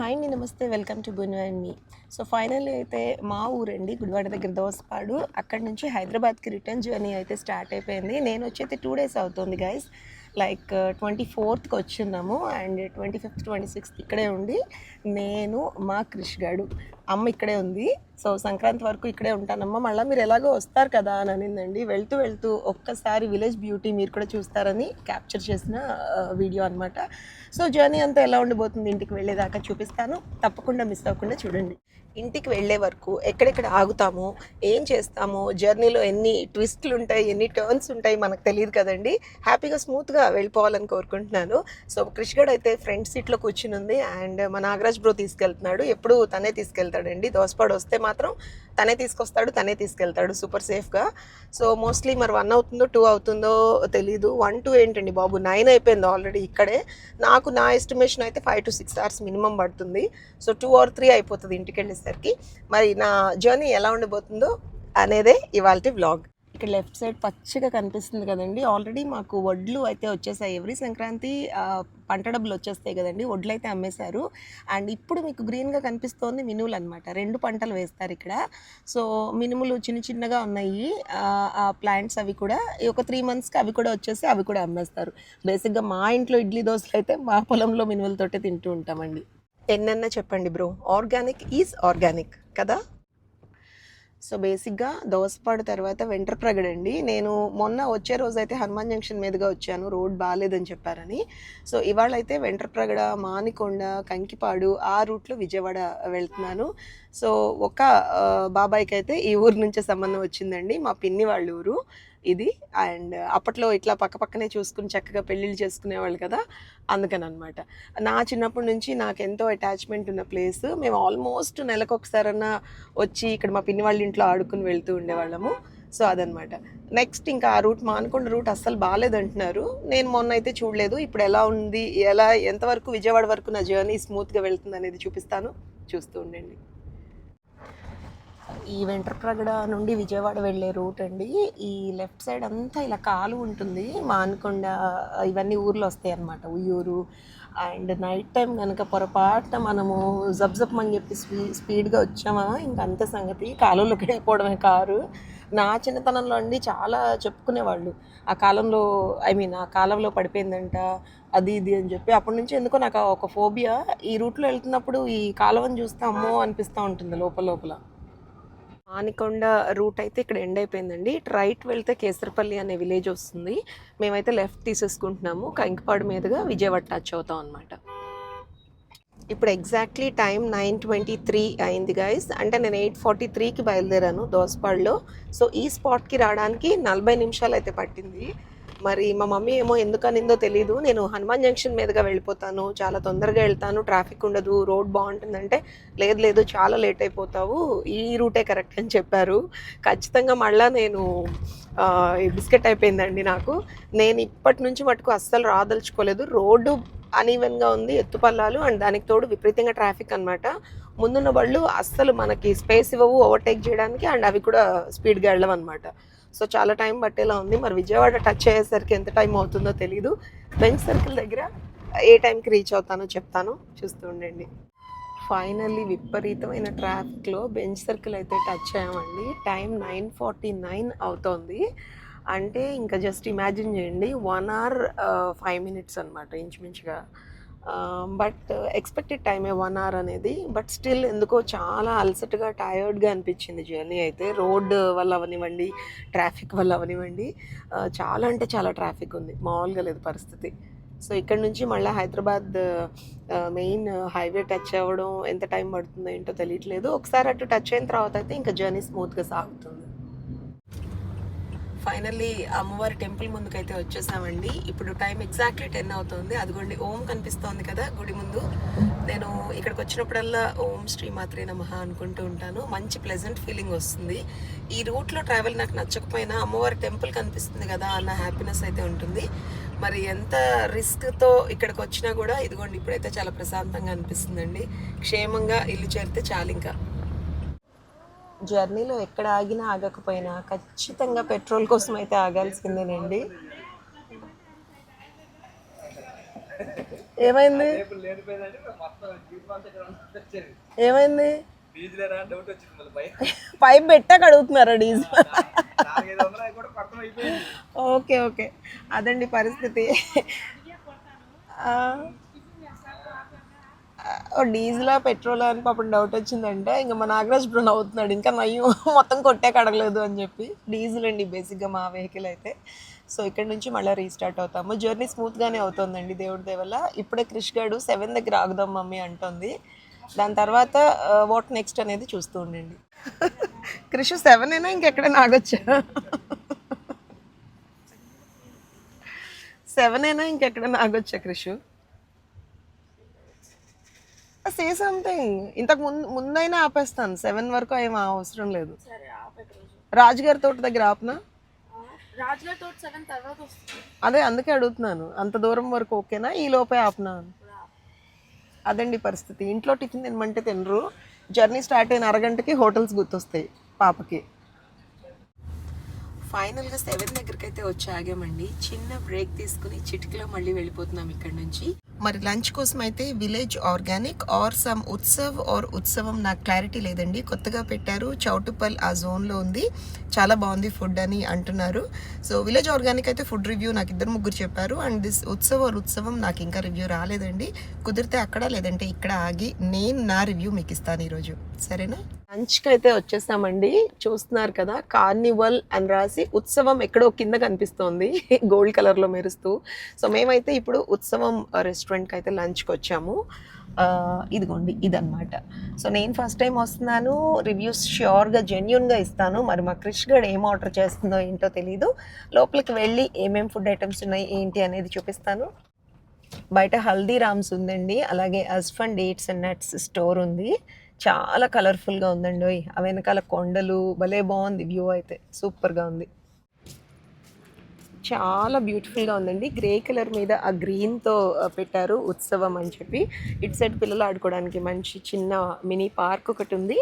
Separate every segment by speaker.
Speaker 1: Hi అండి నమస్తే. Welcome to బును అండ్ మీ. సో ఫైనల్లీ అయితే మా ఊరండి గుడివాడ దగ్గర దోసపాడు. అక్కడ నుంచి హైదరాబాద్కి రిటర్న్ జర్నీ అయితే స్టార్ట్ అయిపోయింది. నేను వచ్చి టూ డేస్ అవుతుంది గైస్ లైక్ ట్వంటీ ఫోర్త్కి వచ్చిన్నాము. And twenty fifth twenty sixth ఇక్కడే ఉండి నేను మా క్రిష్ గాడు. అమ్మ ఇక్కడే ఉంది. సో సంక్రాంతి వరకు ఇక్కడే ఉంటానమ్మ. మళ్ళీ మీరు ఎలాగో వస్తారు కదా అని అనిందండి. వెళ్తూ వెళ్తూ ఒక్కసారి విలేజ్ బ్యూటీ మీరు కూడా చూస్తారని క్యాప్చర్ చేసిన వీడియో అనమాట సో జర్నీ అంతా ఎలా ఉండిపోతుంది ఇంటికి వెళ్ళేదాకా చూపిస్తాను. తప్పకుండా మిస్ అవ్వకుండా చూడండి. ఇంటికి వెళ్ళే వరకు ఎక్కడెక్కడ ఆగుతాము? ఏం చేస్తాము? జర్నీలో ఎన్ని ట్విస్ట్లు ఉంటాయి? ఎన్ని టర్న్స్ ఉంటాయి? మనకు తెలియదు కదండి. హ్యాపీగా స్మూత్గా వెళ్ళిపోవాలని కోరుకుంటున్నాను. సో క్రిష్ అయితే ఫ్రంట్ సీట్లో కూర్చుని ఉంది అండ్ మా నాగరాజ్ బ్రో తీసుకెళ్తున్నాడు. ఎప్పుడు తనే తీసుకెళ్తాడండి దోసపాడు వస్తే మాత్రం తనే తీసుకొస్తాడు తనే తీసుకెళ్తాడు సూపర్ సేఫ్గా. సో మోస్ట్లీ మరి వన్ అవుతుందో టూ అవుతుందో తెలీదు. వన్ టూ ఏంటండి బాబు? నైన్ అయిపోయింది ఆల్రెడీ ఇక్కడే. నాకు నా ఎస్టిమేషన్ అయితే five to six hours minimum పడుతుంది. సో టూ ఆర్ త్రీ అయిపోతుంది ఇంటికి వెళ్ళేసరికి మరి నా జర్నీ ఎలా ఉండబోతుందో అనేదే ఇవాళ వ్లాగ్. ఇక్కడ లెఫ్ట్ సైడ్ పచ్చిగా కనిపిస్తుంది కదండి. ఆల్రెడీ మాకు వడ్లు అయితే వచ్చేసాయి. ఎవ్రీ సంక్రాంతి పంట డబ్బులు వచ్చేస్తాయి కదండి. వడ్లు అయితే అమ్మేశారు. అండ్ ఇప్పుడు మీకు గ్రీన్గా కనిపిస్తోంది మినుములు అనమాట రెండు పంటలు వేస్తారు ఇక్కడ. సో మినుములు చిన్న చిన్నగా ఉన్నాయి. ఆ, ప్లాంట్స్ అవి కూడా ఒక త్రీ మంత్స్కి అవి కూడా వచ్చేసి అవి కూడా అమ్మేస్తారు. బేసిక్గా మా ఇంట్లో ఇడ్లీ దోశలు అయితే మా పొలంలో మినుములతోటే తింటూ ఉంటామండి. ఎన్నన్నా చెప్పండి బ్రో. ఆర్గానిక్ ఈజ్ ఆర్గానిక్ కదా? సో బేసిక్గా దోసపాడు తర్వాత వెంట్రప్రగడ్ అండి. నేను మొన్న వచ్చే రోజు అయితే హనుమాన్ జంక్షన్ మీదుగా వచ్చాను. రోడ్ బాగాలేదని చెప్పారని. సో ఇవాళ అయితే వెంట్రప్రగడ మానికొండ కంకిపాడు ఆ రూట్లో విజయవాడ వెళ్తున్నాను. సో ఒక బాబాయ్కి అయితే ఈ ఊరు నుంచే సంబంధం వచ్చిందండి. మా పిన్ని వాళ్ళ ఊరు. ఇది. అండ్ అప్పట్లో ఇట్లా పక్క పక్కనే చూసుకుని చక్కగా పెళ్ళిళ్ళు చేసుకునేవాళ్ళు కదా అందుకని అనమాట నా చిన్నప్పటి నుంచి నాకు ఎంతో అటాచ్మెంట్ ఉన్న ప్లేస్ మేము ఆల్మోస్ట్ నెలకు ఒకసారన్నా వచ్చి ఇక్కడ మా పిన్ని వాళ్ళ ఇంట్లో ఆడుకుని వెళ్తూ ఉండేవాళ్ళము. సో అదనమాట. నెక్స్ట్ ఇంకా ఆ రూట్ మానుకొండ రూట్ అస్సలు బాగాలేదంటున్నారు నేను మొన్న అయితే చూడలేదు. ఇప్పుడు ఎలా ఉంది? ఎలా? ఎంతవరకు విజయవాడ వరకు నా జర్నీ స్మూత్గా వెళ్తుంది అనేది చూపిస్తాను. చూస్తూ ఉండండి. ఈ వెంట్రప్రగడ నుండి విజయవాడ వెళ్ళే రూట్ అండి. ఈ లెఫ్ట్ సైడ్ అంతా ఇలా కాలు ఉంటుంది. మానకొండ ఇవన్నీ ఊర్లు వస్తాయి అన్నమాట. ఉయ్యూరు అండ్ నైట్ టైం కనుక పొరపాటున మనము జబ్ అని చెప్పి స్పీ స్పీడ్గా వచ్చామా ఇంకా అంత సంగతి. కాలంలోకి వెళ్ళిపోవడమే కారు. నా చిన్నతనంలో అండి చాలా చెప్పుకునేవాళ్ళు. ఆ కాలంలో ఐ మీన్ ఆ కాలంలో పడిపోయిందంట అది ఇది అని చెప్పి. అప్పటి నుంచి ఎందుకో నాకు ఒక ఫోబియా. ఈ రూట్లో వెళ్తున్నప్పుడు ఈ కాలువని చూస్తే అమ్మో అనిపిస్తూ ఉంటుంది లోపల లోపల. ఆనికొండ రూట్ అయితే ఇక్కడ ఎండ్ అయిపోయిందండి. రైట్ వెళ్తే కేసరపల్లి అనే విలేజ్ వస్తుంది. మేమైతే లెఫ్ట్ తీసేసుకుంటున్నాము. కంకిపాడు మీదుగా విజయవాడ టచ్ అవుతాం అనమాట ఇప్పుడు exactly time nine twenty three అయింది గైస్ అంటే నేను ఎయిట్ ఫార్టీ త్రీకి బయలుదేరాను దోసపాడులో. సో ఈ స్పాట్కి రావడానికి నలభై నిమిషాలు అయితే పట్టింది. మరి మా మమ్మీ ఏమో ఎందుకనిందో తెలియదు నేను హనుమాన్ జంక్షన్ మీదుగా వెళ్ళిపోతాను. చాలా తొందరగా వెళ్తాను. ట్రాఫిక్ ఉండదు. రోడ్ బాగుంటుందంటే లేదు లేదు చాలా లేట్ అయిపోతావు. ఈ రూటే కరెక్ట్ అని చెప్పారు. ఖచ్చితంగా మళ్ళీ నేను బిస్కెట్ అయిపోయిందండి నాకు. నేను ఇప్పటి నుంచి మటుకు అస్సలు రాదలుచుకోలేదు. రోడ్డు అన్ఈవెన్గా ఉంది ఎత్తుపల్లాలు అండ్ దానికి తోడు విపరీతంగా ట్రాఫిక్ అన్నమాట. ముందున్న వాళ్ళు అస్సలు మనకి స్పేస్ ఇవ్వవు ఓవర్టేక్ చేయడానికి అండ్ అవి కూడా స్పీడ్గా వెళ్ళవన్నమాట. సో చాలా టైం పట్టేలా ఉంది. మరి విజయవాడ టచ్ అయ్యేసరికి ఎంత టైం అవుతుందో తెలీదు. బెంచ్ సర్కిల్ దగ్గర ఏ టైంకి రీచ్ అవుతానో చెప్తాను. చూస్తూ ఉండండి. ఫైనల్లీ విపరీతమైన ట్రాఫిక్లో బెంచ్ సర్కిల్ అయితే టచ్ అయ్యామండి. టైం నైన్ ఫార్టీ నైన్ అవుతోంది. అంటే ఇంకా జస్ట్ ఇమాజిన్ చేయండి. వన్ అవర్ ఫైవ్ మినిట్స్ అనమాట ఇంచుమించుగా. బట్ ఎక్స్పెక్టెడ్ టైమే వన్ అవర్ అనేది. బట్ స్టిల్ ఎందుకో చాలా అలసటగా టయర్డ్గా అనిపించింది జర్నీ అయితే. రోడ్ వల్ల అవనివ్వండి ట్రాఫిక్ వల్ల అవనివ్వండి. Uh, చాలా అంటే చాలా ట్రాఫిక్ ఉంది. మామూలుగా లేదు పరిస్థితి. సో ఇక్కడ నుంచి మళ్ళీ Hyderabad uh, main highway touch అవ్వడం ఎంత టైం పడుతుందో ఏంటో తెలియట్లేదు. ఒకసారి అటు టచ్ అయిన తర్వాత అయితే ఇంకా జర్నీ స్మూత్గా సాగుతుంది. ఫైనల్లీ అమ్మవారి టెంపుల్ ముందుకైతే వచ్చేసామండి. ఇప్పుడు టైం ఎగ్జాక్ట్లీ టెన్ అవుతుంది. అదిగోండి ఓం కనిపిస్తోంది కదా గుడి ముందు. నేను ఇక్కడికి వచ్చినప్పుడల్లా ఓం శ్రీ మాత్రే నమః అనుకుంటూ ఉంటాను. మంచి ప్లెజెంట్ ఫీలింగ్ వస్తుంది. ఈ రూట్లో ట్రావెల్ నాకు నచ్చకపోయినా అమ్మవారి టెంపుల్ కనిపిస్తుంది కదా అన్న హ్యాపీనెస్ అయితే ఉంటుంది. మరి ఎంత రిస్క్తో ఇక్కడికి వచ్చినా కూడా ఇదిగోండి ఇప్పుడైతే చాలా ప్రశాంతంగా అనిపిస్తుందండి. క్షేమంగా ఇల్లు చేరితే చాలు ఇంకా. జర్నీలో ఎక్కడ ఆగినా ఆగకపోయినా ఖచ్చితంగా పెట్రోల్ కోసం అయితే ఆగాల్సిందేనండి. ఏమైంది? ఏమైంది? పైప్ పెట్టాక అడుగుతున్నారా డీజిల్? Okay okay. అదండి పరిస్థితి. డీజిలా పెట్రోల్ అని పాపం డౌట్ వచ్చిందంటే ఇంకా మా నాగరాజ్ ఇప్పుడు నవ్వుతున్నాడు. ఇంకా నయ్యం మొత్తం కొట్టే కడగలేదు అని చెప్పి. డీజిల్ అండి బేసిక్గా మా వెహికల్ అయితే. సో ఇక్కడ నుంచి మళ్ళీ రీస్టార్ట్ అవుతాము. జర్నీ స్మూత్గానే అవుతుందండి దేవుడి దేవల్ల. ఇప్పుడే క్రిష్ గడు సెవెన్ దగ్గర ఆగుదాం మమ్మీ అంటుంది. దాని తర్వాత వాట్ నెక్స్ట్ అనేది చూస్తూ ఉండండి. క్రిష్ సెవెన్ అయినా ఇంకెక్కడైనా ఆగొచ్చా? సెవెన్ అయినా ఇంకెక్కడైనా ఆగొచ్చా క్రిషు? సే సంథింగ్ ఇంతకు ముందు ముందైనా ఆపేస్తాను. సెవెన్ వరకు ఏం అవసరం లేదు. రాజుగారి తోట దగ్గర ఆపనా?
Speaker 2: రాజుగారి తోట సెవెన్ తర్వాత వస్తుంది.
Speaker 1: అదే అందుకే అడుగుతున్నాను. అంత దూరం వరకు ఓకేనా? ఈ లోపే ఆపనా. అదండి పరిస్థితి. ఇంట్లో టిఫిన్ తినమంటే తినరు. జర్నీ స్టార్ట్ అయిన అరగంటకి హోటల్స్ గుర్తొస్తాయి పాపకి. ఫైనల్గా సెవెన్ దగ్గరికి అయితే వచ్చి ఆగామండి. చిన్న బ్రేక్ తీసుకుని చిటికలో మళ్ళీ వెళ్ళిపోతున్నాం ఇక్కడ నుంచి. మరి లంచ్ కోసం అయితే village organic or some Utsav or Utsavam నాకు క్లారిటీ లేదండి. కొత్తగా పెట్టారు. చౌటుపల్ ఆ జోన్లో ఉంది. చాలా బాగుంది ఫుడ్ అని అంటున్నారు. సో విలేజ్ ఆర్గానిక్ అయితే ఫుడ్ రివ్యూ నాకు ఇద్దరు ముగ్గురు చెప్పారు. And this Utsav or Utsavam నాకు ఇంకా రివ్యూ రాలేదండి. కుదిరితే అక్కడ లేదంటే ఇక్కడ ఆగి నేను నా రివ్యూ మీకు ఇస్తాను ఈరోజు. సరేనా? లంచ్కి అయితే వచ్చేసామండి. చూస్తున్నారు కదా కార్నివల్ అని రాసి ఉత్సవం ఎక్కడో కింద కనిపిస్తోంది. గోల్డ్ కలర్లో మెరుస్తూ. సో మేమైతే ఇప్పుడు ఉత్సవం రెస్టారెంట్కి అయితే లంచ్కి వచ్చాము ఇదిగోండి ఇదన్నమాట. సో నేను ఫస్ట్ టైం వస్తున్నాను. రివ్యూస్ ష్యూర్గా జెన్యున్గా ఇస్తాను. మరి మా క్రిష్ గడ్ ఏం ఆర్డర్ చేస్తుందో ఏంటో తెలీదు. లోపలికి వెళ్ళి ఏమేం ఫుడ్ ఐటమ్స్ ఉన్నాయి ఏంటి అనేది చూపిస్తాను. బయట హల్దీరామ్స్ ఉందండి. అలాగే Asfand dates and nuts store ఉంది. చాలా కలర్ఫుల్గా ఉందండి ఓయ్ ఆ వెనకాల కొండలు భలే బాగుంది వ్యూ అయితే. సూపర్గా ఉంది. చాలా బ్యూటిఫుల్గా ఉందండి. గ్రే కలర్ మీద ఆ గ్రీన్తో పెట్టారు ఉత్సవం అని చెప్పి. ఇటు సైడ్ పిల్లలు ఆడుకోవడానికి మంచి చిన్న మినీ పార్క్ ఒకటి ఉంది.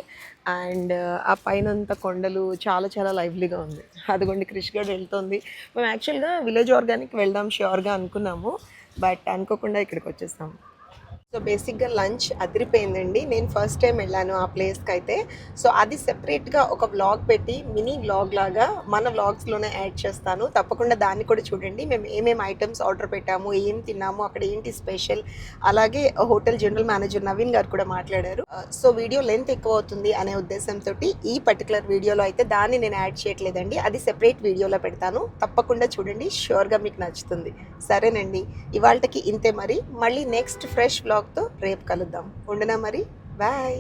Speaker 1: అండ్ ఆ పైనంత కొండలు చాలా చాలా లైవ్లీగా ఉంది. అదిగోండి క్రిష్ గడ్ వెళ్తుంది. మేము యాక్చువల్గా విలేజ్ ఆర్గానిక్ వెళ్దాం ష్యూర్గా అనుకున్నాము. బట్ అనుకోకుండా ఇక్కడికి వచ్చేసాము. సో బేసిక్గా లంచ్ అదిరిపోయిందండి. నేను ఫస్ట్ టైం వెళ్ళాను ఆ ప్లేస్కి అయితే సో అది సెపరేట్గా ఒక వ్లాగ్ పెట్టి మినీ వ్లాగ్ లాగా మన వ్లాగ్స్లోనే యాడ్ చేస్తాను. తప్పకుండా దాన్ని కూడా చూడండి. మేము ఏమేమి ఐటమ్స్ ఆర్డర్ పెట్టాము ఏం తిన్నాము అక్కడ ఏంటి స్పెషల్? అలాగే హోటల్ జనరల్ మేనేజర్ నవీన్ గారు కూడా మాట్లాడారు. సో వీడియో లెంత్ ఎక్కువ అవుతుంది అనే ఉద్దేశంతో ఈ పర్టికులర్ వీడియోలో అయితే దాన్ని నేను యాడ్ చేయట్లేదండి. అది సెపరేట్ వీడియోలో పెడతాను. తప్పకుండా చూడండి. షూర్గా మీకు నచ్చుతుంది. సరేనండి. ఇవాళకి ఇంతే మరి. మళ్ళీ నెక్స్ట్ ఫ్రెష్ వ్లాగ్తో రేపు కలుద్దాం. ఉండనా మరి? బాయ్.